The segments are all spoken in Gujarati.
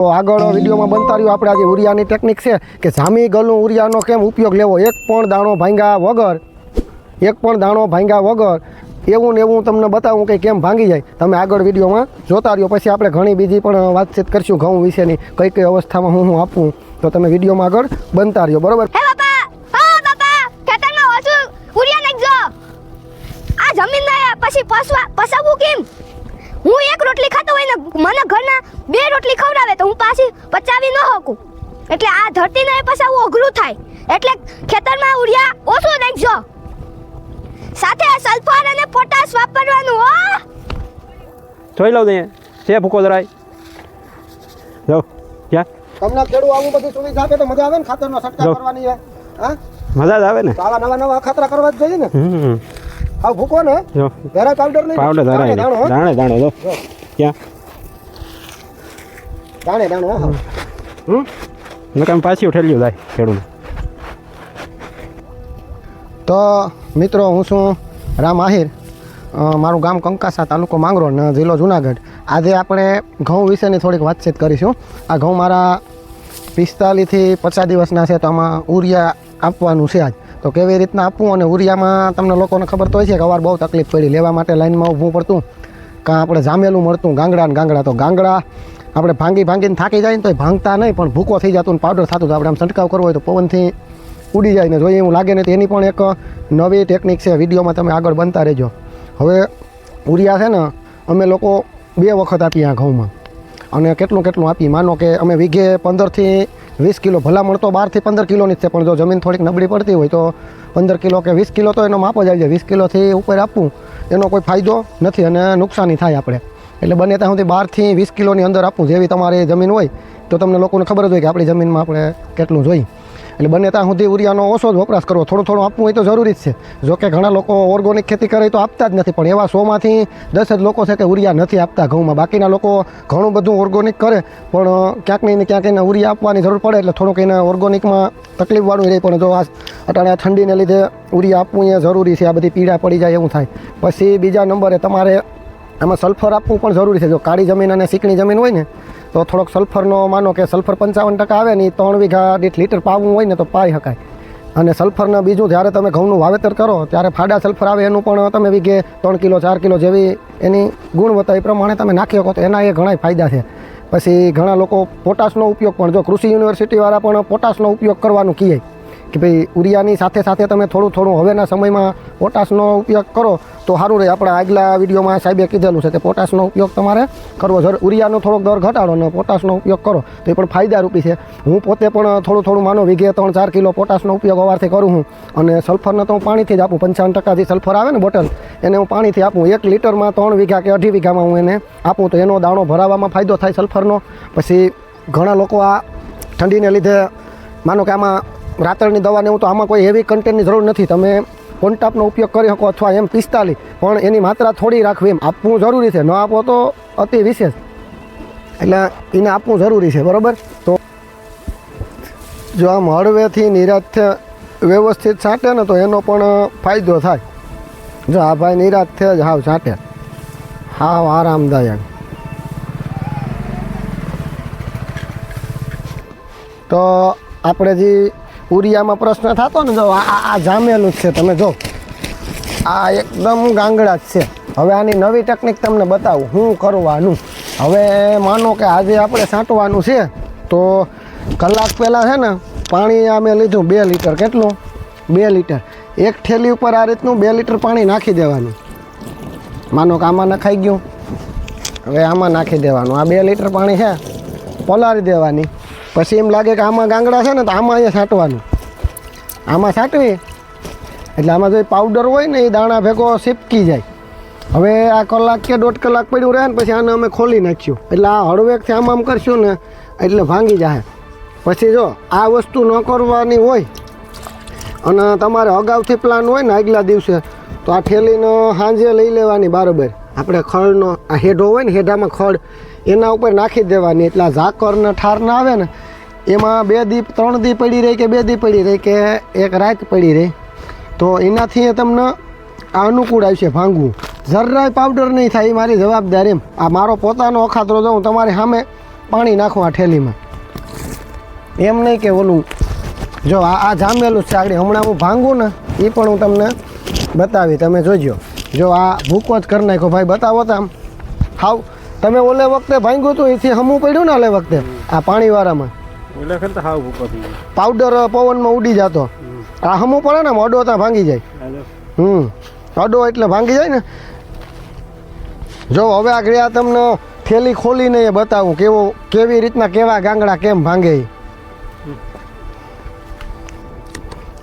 તો આગળ વિડીયોમાં બનતા રહ્યું. આપણે આજે ઉરિયાની ટેકનિક છે કે જામી ગલું ઉરિયાનો કેમ ઉપયોગ લેવો? એક પણ દાણો ભાંગ્યા વગર, એક પણ દાણો ભાંગ્યા વગર એવું ને એવું તમને બતાવું કે કેમ ભાંગી જાય. તમે આગળ વિડીયોમાં જોતા રહ્યો. પછી આપણે ઘણી બીજી પણ વાતચીત કરશું ઘઉં વિશેની. કઈ કઈ અવસ્થામાં હું હું આપું, તો તમે વિડીયોમાં આગળ બનતા રહ્યો. બરોબર? જમીન પછી પસવા પસાવવું કેમ? હું એક રોટલી ખાતો હોય ને મને ઘરના બે રોટલી ખવડાવે તો હું પાછી પચાવી ન શકું. એટલે આ ધરતીને પસાવવું અઘરું થાય. એટલે ખેતરમાં ઉરિયા ઓછું નાખજો. સાથે સલ્ફર અને પોટાશ વાપરવાનું હો. જોઈ લઉં દઈએ. છે ભૂકો જરાય જો. ક્યાં તમને ખેડૂ આવું બધી સુવિધા આપે તો મજા આવે ને? ખાતરનો છંટકાવ કરવાની હે હા? મજા જ આવે ને. આવા નવા નવા ખાતરા કરવા જ જોઈએ ને? હમ. હા ભૂકો ને? જો. વેરા પાવડર નહીં પાવડર ધરાય દાણે દાણે જો. જો. ક્યાં? દાણે દાણો હમ. નકામ પાછી ઉઠેલ્યું જાય ખેડૂત તો મિત્રો હું છું રામ આહિર. મારું ગામ કંકાસા તાલુકો માંગરોળ ને જિલ્લો જુનાગઢ. આજે આપણે ઘઉં વિશેની થોડીક વાતચીત કરીશું. આ ઘઉં મારા પિસ્તાલીસથી પચાસ દિવસના છે તો આમાં ઉરિયા આપવાનું છે આજ. તો કેવી રીતના આપવું અને ઉરિયામાં તમને લોકોને ખબર તો હોય છે કે અવાર બહુ તકલીફ પડી. લેવા માટે લાઈનમાં ઊભું પડતું. કાં આપણે જામેલું મળતું, ગાંગડા ને ગાંગડા. તો ગાંગડા આપણે ભાંગી ભાંગીને થાકી જાય ને તો ભાંગતા નહીં, પણ ભૂકો થઈ જતું ને પાવડર થતું તો આપણે આમ છંટકાવ કરવો હોય તો પવનથી ઉડી જાય ને જોઈએ એવું લાગે ને તો એની પણ એક નવી ટેકનિક છે. વિડીયોમાં તમે આગળ બનતા રહેજો. હવે ઉરિયા છે ને, અમે લોકો બે વખત આપીએ આ ઘઉંમાં. અને કેટલું કેટલું આપી? માનો કે અમે વીઘે પંદરથી વીસ કિલો ભલામણ તો બારથી પંદર કિલોની જ છે, પણ જો જમીન થોડીક નબળી પડતી હોય તો પંદર કિલો કે વીસ કિલો તો એનો માપ જ આવી જાય. વીસ કિલોથી ઉપર આપવું, એનો કોઈ ફાયદો નથી અને નુકસાની થાય આપણે. એટલે બને ત્યાં સુધી બારથી વીસ કિલોની અંદર આપવું, જેવી તમારી જમીન હોય, તો તમને લોકોને ખબર જ હોય કે આપણી જમીનમાં આપણે કેટલું જોઈએ. એટલે બને ત્યાં સુધી ઉરિયાનો ઓછો જ વપરાશ કરવો, થોડું થોડું આપવું હોય તો જરૂરી જ છે. જો કે ઘણા લોકો ઓર્ગોનિક ખેતી કરે તો આપતા જ નથી, પણ એવા સોમાંથી દસ જ લોકો છે કે ઉરિયા નથી આપતા ઘઉંમાં. બાકીના લોકો ઘણું બધું ઓર્ગોનિક કરે, પણ ક્યાંક ને ક્યાંક એને યુરિયા આપવાની જરૂર પડે એટલે થોડુંક એને ઓર્ગોનિકમાં તકલીફવાળું રહે. પણ જો આ અટાણે ઠંડીને લીધે ઉરિયા આપવું એ જરૂરી છે, આ બધી પીડા પડી જાય એવું થાય. પછી બીજા નંબરે તમારે આમાં સલ્ફર આપવું પણ જરૂરી છે. જો કાળી જમીન અને ચીકણી જમીન હોય ને તો થોડોક સલ્ફરનો માનો કે સલ્ફર પંચાવન ટકા આવે ને એ ત્રણ વીઘા દીઠ લીટર પાવું હોય ને તો પાઈ શકાય. અને સલ્ફરના બીજું જ્યારે તમે ઘઉંનું વાવેતર કરો, ત્યારે ફાડા સલ્ફર આવે એનું પણ તમે વીઘે ત્રણ કિલો, ચાર કિલો જેવી એની ગુણવત્તા એ પ્રમાણે તમે નાખી શકો તો એના એ ઘણા ફાયદા છે. પછી ઘણા લોકો પોટાશનો ઉપયોગ પણ, જો કૃષિ યુનિવર્સિટીવાળા પણ પોટાશનો ઉપયોગ કરવાનું કહે. કે ભાઈ ઉરિયાની સાથે સાથે તમે થોડું થોડું હવેના સમયમાં પોટાશનો ઉપયોગ કરો, તો સારું રહે. આપણા આગલા વિડીયોમાં સાહેબે કીધેલું છે કે પોટાશનો ઉપયોગ તમારે કરવો જરૂર. ઉરિયાનો થોડોક દર ઘટાડો અને પોટાશનો ઉપયોગ કરો. તો એ પણ ફાયદારૂપી છે. હું પોતે પણ થોડું થોડું માનો વીઘે ત્રણ ચાર કિલો પોટાશનો ઉપયોગ અવારથી કરું છું. અને સલ્ફરને તો હું પાણીથી જ આપું. પંચાવન ટકા જે સલ્ફર આવે ને બોટલ, એને હું પાણીથી આપું. એક લીટરમાં ત્રણ વીઘા કે અઢી વીઘામાં હું એને આપું. તો એનો દાણો ભરાવામાં ફાયદો થાય સલ્ફરનો. પછી ઘણા લોકો આ ઠંડીને લીધે માનો કે આમાં રાતળની દવાને એવું તો આમાં કોઈ હેવી કન્ટેન્ટની જરૂર નથી. તમે કોન્ટાપનો ઉપયોગ કરી શકો અથવા એમ પિસ્તાલીસ, પણ એની માત્રા થોડી રાખવી એમ. આપવું જરૂરી છે. ન આપો તો અતિ વિશેષ. એટલે એને આપવું જરૂરી છે. બરાબર? તો જો આમ હળવેથી નિરાત વ્યવસ્થિત છાંટે ને તો એનો પણ ફાયદો થાય. જો આ ભાઈ નિરાશ થયા જ હાવ છાંટે. હાવ આરામદાયક. તો આપણે જે ઉરિયામાં પ્રશ્ન થતો ને જો, આ જામેલું જ છે, તમે જો. આ એકદમ ગાંગડા જ છે. હવે આની નવી ટેકનિક તમને બતાવું. હું કરવાનું હવે માનો કે આજે આપણે છાંટવાનું છે, તો કલાક પહેલાં છે ને, પાણી આ મેં લીધું, બે લીટર. કેટલું? બે લીટર. એક ઠેલી ઉપર આ રીતનું બે લીટર પાણી નાખી દેવાનું. માનો કે આમાં નખાઈ ગયું. હવે આમાં નાખી દેવાનું. આ બે લીટર પાણી છે, પલાળી દેવાની. પછી એમ લાગે કે આમાં ગાંગડા છે ને, તો આમાં અહીંયા છાંટવાનું. આમાં છાંટવી. એટલે આમાં જો પાવડર હોય ને, એ દાણા ભેગો સિપકી જાય. હવે આ કલાક કે દોઢ કલાક પડ્યું રહે ને, પછી આને અમે ખોલી નાખ્યું. એટલે આ હળવેકથી આમ આમ કરશું ને, એટલે ભાંગી જાય પછી જો, આ વસ્તુ ન કરવાની હોય, અને તમારે અગાઉથી પ્લાન હોય ને, આગલા દિવસે, તો આ ઠેલીનો સાંજે લઈ લેવાની બરાબર. આપણે ખળનો આ હેઢો હોય ને, હેઢામાં ખળ એના ઉપર નાખી દેવાની. એટલે આ ઝાકર ને ઠાર ના આવે ને એમાં બે દીપ, ત્રણ દી પડી રહી કે બે દી પડી રહી કે એક રાત પડી રહી. તો એનાથી એ તમને આ અનુકૂળ આવશે ભાંગવું. જરાય પાવડર નહીં થાય, એ મારી જવાબદારી એમ. આ મારો પોતાનો અખાતરો જો હું તમારી સામે પાણી નાખું આ ઠેલીમાં. એમ નહીં કે ઓલું, જો આ આ જામેલું છે, આગળ હમણાં હું ભાંગું ને, એ પણ હું તમને બતાવી, તમે જોજો. જો આ ભૂકો જ કરી નાખ્યો, ભાઈ, બતાવો તો આમ. હાવ, તમે ઓલે વખતે ભાંગ્યું હતું એથી હમું પડ્યું ને ઓલે વખતે, આ પાણીવાળામાં. એટલે હાવ ભૂકો પાવડર પવનમાં ઉડી જતો. આ હમો પડે ને અડો ત્યાં ભાંગી જાય. હમ. અડો એટલે ભાંગી જાય ને. જો હવે આગળ આ તમને થેલી ખોલીને એ બતાવું કેવો કેવી રીતના કેવા ગાંગડા કેમ ભાંગે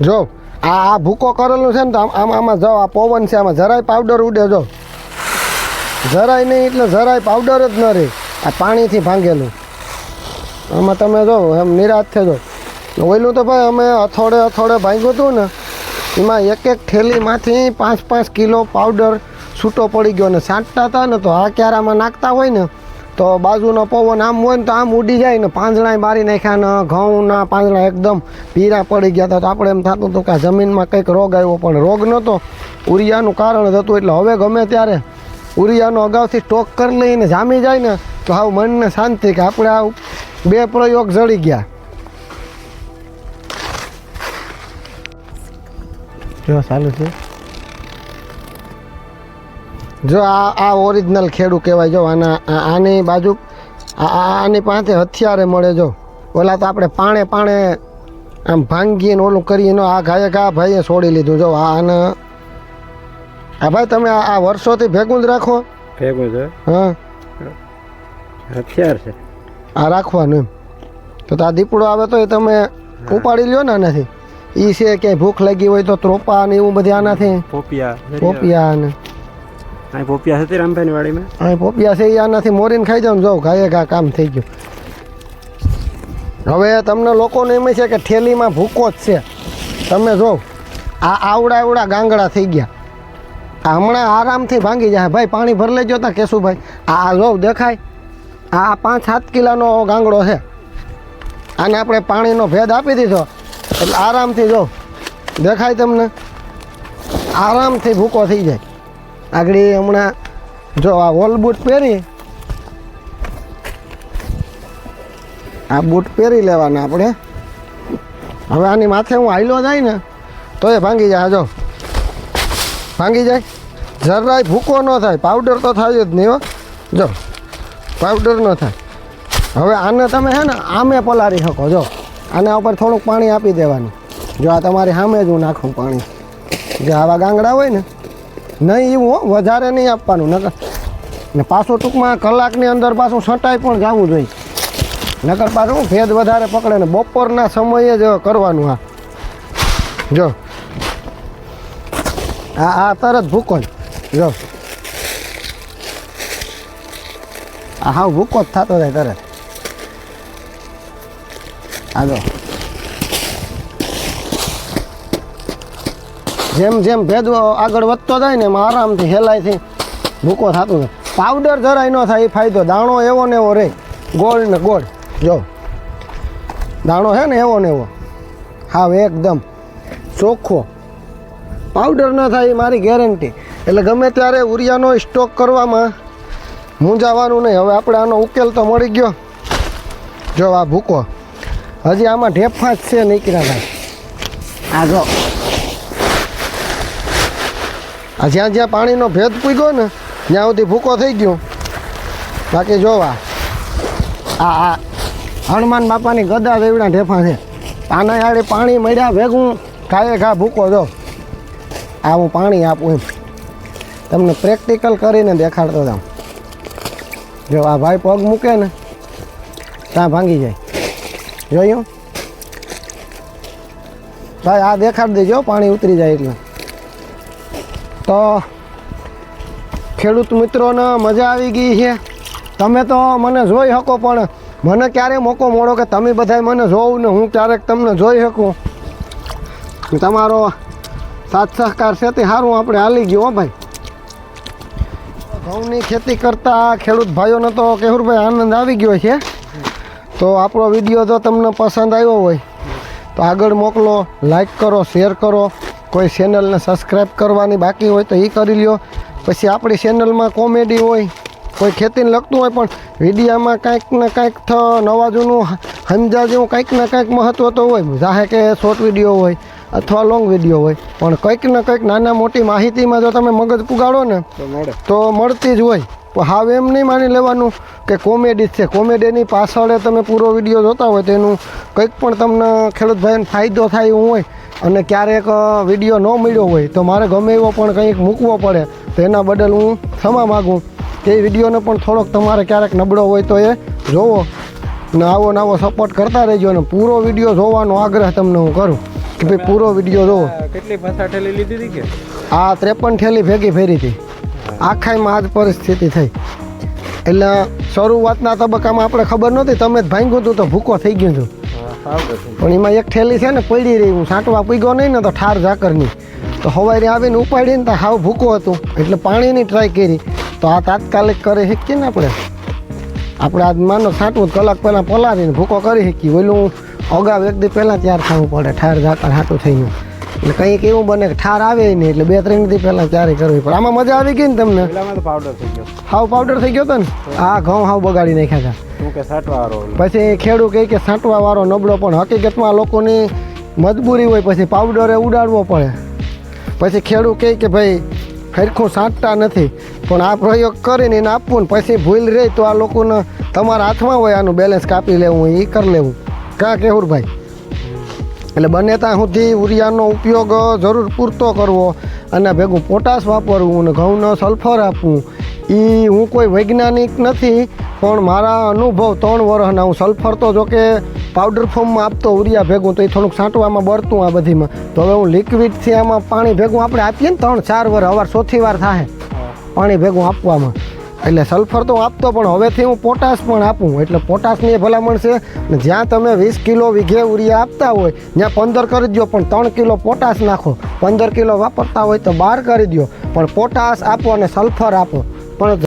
જો આ આ ભૂકો કરેલું છે ને તો આમ આમ આમાં જાઓ આ પવન છે આમાં જરાય પાવડર ઉડે જો. જરાય નહીં એટલે જરાય પાવડર જ ન રહે. આ પાણીથી ભાંગેલું. આમાં તમે જો, એમ નિરાશ થજો ઓયલું તો ભાઈ અમે અથોડે અથોડે ભાંગ્યું હતું ને, એમાં એક એક થેલીમાંથી પાંચ પાંચ કિલો પાવડર છૂટો પડી ગયો ને સાંટતા હતા ને તો આ ક્યારામાં નાખતા હોય ને, તો બાજુનો પવન આમ હોય ને તો આમ ઉડી જાય ને પાંજણા મારી નાખ્યા ને, ઘઉંના પાંજણા એકદમ પીરા પડી ગયા હતા. તો આપણે એમ થતું હતું કે જમીનમાં કંઈક રોગ આવ્યો, પણ રોગ નહોતો. ઉરિયાનું કારણ જ હતું એટલે હવે ગમે ત્યારે ઉરિયાનો અગાઉથી સ્ટોક કરી લઈને જામી જાય ને, તો આવું મનને શાંતિ કે આપણે આ બે પ્રયોગ જળી ગયા. જો ચાલુ છે. જો આ આ ઓરિજિનલ ખેડૂત કહેવાય. જો આના આ- આની બાજુ આ- આ- આની પાસે હથિયારે મળે જો. ઓલા તો આપણે પાણે પાણે આમ ભાંગીને ઓલું કરીને આ ગાયક ઘા ભાઈએ છોડી લીધું. જો આ આને આ ભાઈ તમે આ આ વર્ષોથી ભેગું જ રાખો. ભેગું છે? હા. હથિયાર છે. આ રાખવાનું એમ. તો આ દીપડો આવે તો એ તમે ઉપાડી લ્યો ને આનાથી. એ છે કે ભૂખ લાગી હોય તો ત્રોપા ને એવું બધી આનાથી. પોપિયા પોપિયા ને. અહીં પોપિયા હતી રામભાઈની વાડીમાં? અહીં પોપિયા છે એ આનાથી મોરીને ખાઈ જાવ ને જો ગાયે ઘા કામ થઈ ગયું. હવે તમને લોકોને એમ છે કે ઠેલીમાં ભૂકો જ છે. તમે જો આ આવડા આવડા ગાંગડા થઈ ગયા. આ હમણાં આરામથી ભાંગી જાય. ભાઈ પાણી ભર લેજો તા કેશુભાઈ. આ જો દેખાય. આ પાંચ સાત કિલોનો ગાંગડો છે. આને આપણે પાણીનો ભેદ આપી દીધો. એટલે આરામથી જો, દેખાય તમને? આરામથી ભૂકો થઈ જાય. આગળ હમણાં જો આ વોલ બૂટ પહેરી, આ બૂટ પહેરી લેવાના આપણે. હવે આની માથે હું હાઈલો જાય ને તો એ ભાંગી જાય જો. ભાંગી જાય. જરાય ભૂકો ન થાય પાવડર તો થાય જ નહીં હો. જો. પાવડર ન થાય. હવે આને તમે છે ને આમે પલાળી શકો, જો. આના ઉપર થોડુંક પાણી આપી દેવાનું. જો આ તમારી સામે જ હું નાખું પાણી. જે આવા ગાંગડા હોય ને, નહીં એવું વધારે નહીં આપવાનું. નકર ને પાછું ટૂંકમાં કલાકની અંદર પાછું છટાઈ પણ જવું જોઈએ. નકર પાછું ભેદ વધારે પકડે ને બપોરના સમયે જ કરવાનું આ. જો. આ આ તરત ભૂકો જ. હાવ ભૂકો જ થતો થાય તરત આ જેમ જેમ ભેદ આગળ વધતો જાય ને એમાં આરામથી હેલાયથી ભૂકો થતો જાય. પાવડર જરાય ન થાય એ ફાયદો. દાણો એવો ને એવો રહે ગોળ ને ગોળ. જો. દાણો છે ને એવો ને એવો. હાવ એકદમ ચોખ્ખો. પાવડર ન થાય એ મારી ગેરંટી એટલે ગમે ત્યારે ઉરિયાનો સ્ટોક કરવામાં મૂંઝાવાનું નહીં. હવે આપણે આનો ઉકેલ તો મળી ગયો. જો આ ભૂકો. હજી આમાં ઢેફા જ છે નીકળ્યા ભાઈ આ જો. આ જ્યાં જ્યાં પાણીનો ભેદ પૂગ્યો ને ત્યાં સુધી ભૂકો થઈ ગયો. બાકી જોવા. આ આ હનુમાન બાપાની ગદા દેવડા ઢેફા છે. આના યાડે પાણી મળ્યા ભેગું ખાએ ખા ભૂકો જો. આ હું પાણી આપું એમ. તમને પ્રેક્ટિકલ કરીને દેખાડતો જાઉં. જો આ ભાઈ પગ મૂકે ને, ત્યાં ભાંગી જાય. જોયું ભાઈ, આ દેખાડી દેજો, પાણી ઉતરી જાય એટલે. તો ખેડૂત મિત્રોને મજા આવી ગઈ છે. તમે તો મને જોઈ શકો, પણ મને ક્યારે મોકો મળો કે તમે બધાય મને જોવું ને હું ક્યારેક તમને જોઈ શકું? તમારો સાથ સહકાર છે તે સારું આપણે હાલી ગયું ભાઈ. ઘઉંની ખેતી કરતા ખેડૂત ભાઈઓને તો કેહુરભાઈ આનંદ આવી ગયો છે. તો આપણો વીડિયો જો તમને પસંદ આવ્યો હોય, તો આગળ મોકલો લાઈક કરો શેર કરો. કોઈ ચેનલને સબસ્ક્રાઈબ કરવાની બાકી હોય તો એ કરી લ્યો. પછી આપણી ચેનલમાં કોમેડી હોય, કોઈ ખેતીને લગતું હોય પણ વિડીયામાં કાંઈક ને કાંઈક થ, નવા જૂનું સમજા જેવું કાંઈક ને કાંઈક મહત્ત્વ તો હોય. જાહે કે શોર્ટ વીડિયો હોય. અથવા લોંગ વીડિયો હોય. પણ કંઈક ને કંઈક નાના મોટી માહિતીમાં જો તમે મગજ પુગાડો ને તો મળતી જ હોય. તો હાવ એમ નહીં માની લેવાનું કે કોમેડી જ છે. કોમેડીની પાછળ તમે પૂરો વીડિયો જોતા હોય તો એનું કંઈક પણ તમને ખેડૂતભાઈને ફાયદો થાય એવું હોય અને ક્યારેક વીડિયો ન મળ્યો હોય તો મારે ગમે એવો પણ કંઈક મૂકવો પડે. તો એના બદલ હું ક્ષમા માગું. તે એ વિડીયોને પણ થોડોક તમારે ક્યારેક નબળો હોય તો એ જોવો. ને આવો નવો સપોર્ટ કરતા રહેજો અને પૂરો વીડિયો જોવાનો આગ્રહ તમને હું કરું. કે ભાઈ પૂરો વીડિયો જોવો. આ ભાષા ઠેલી લીધી હતી કે? આ ત્રેપન થેલી ભેગી ફેરી હતી. આખાઈમાં આજ પરિસ્થિતિ થઈ. એટલે શરૂઆતના તબક્કામાં આપણે ખબર નહોતી તમે જ ભાંગ્યું હતું તો ભૂકો થઈ ગયું હતું. પણ એમાં એક થેલી છે ને પડી રહી હું સાંટવા પીગો નહીં ને તો ઠાર ઝાકરની. તો હવારે આવીને ઉપાડીને તો હાવ ભૂકો હતું. એટલે પાણીની ટ્રાય કરી. તો આ તાત્કાલિક કરી શકીએ ને આપણે? આપણે આજ માનો સાંટવું કલાક પહેલાં પલાવીને ભૂકો કરી શકીએ. ઓલું અગાઉ એક દી પહેલાં તૈયાર થવું પડે ઠાર જાતા હાટું થઈ ગયું. એટલે કંઈક એવું બને કે ઠાર આવે નહીં એટલે બે ત્રણ દી પહેલાં ત્યારે કરવી પડે. આમાં મજા આવી ગઈ ને તમને? પાવડર થઈ ગયો. હાવ પાવડર થઈ ગયો હતો ને? આ ઘઉં હાવ બગાડી નાખ્યા હતા. પછી ખેડૂત કહે કે સાંટવા વાળો નબળો પણ હકીકતમાં લોકોની મજબૂરી હોય પછી પાવડરે ઉડાડવો પડે. પછી ખેડૂત કહે કે ભાઈ હરખું સાંટતા નથી પણ આ પ્રયોગ કરીને એને આપવું ને પછી ભૂલ રહે તો આ લોકોને તમારા હાથમાં હોય આનું બેલેન્સ કાપી લેવું એ કરી લેવું. કાં કેવું ભાઈ? એટલે બને ત્યાં સુધી યુરિયાનો ઉપયોગ જરૂર પૂરતો કરવો અને ભેગું પોટાશ વાપરવું અને ઘઉંનો સલ્ફર આપવું. એ હું કોઈ વૈજ્ઞાનિક નથી પણ મારા અનુભવ ત્રણ વર્ષના હું સલ્ફર તો જો કે પાવડર ફોર્મમાં આપતો ઉરિયા ભેગું તો એ થોડુંક છાંટવામાં બળતું આ બધીમાં. તો હવે હું લિક્વિડથી આમાં પાણી ભેગું આપણે આપીએ ને ત્રણ ચાર વાર અવાર ચોથી વાર થાય પાણી ભેગું આપવામાં. એટલે સલ્ફર તો આપતો, પણ હવેથી હું પોટાશ પણ આપું. એટલે પોટાશની ભલામણ છે ને જ્યાં તમે વીસ કિલો વીઘે ઉરિયા આપતા હોય, ત્યાં પંદર કરી દો પણ ત્રણ કિલો પોટાશ નાખો. પંદર કિલો વાપરતા હોય તો બાર કરી દો પણ પોટાશ આપો અને સલ્ફર આપો. પણ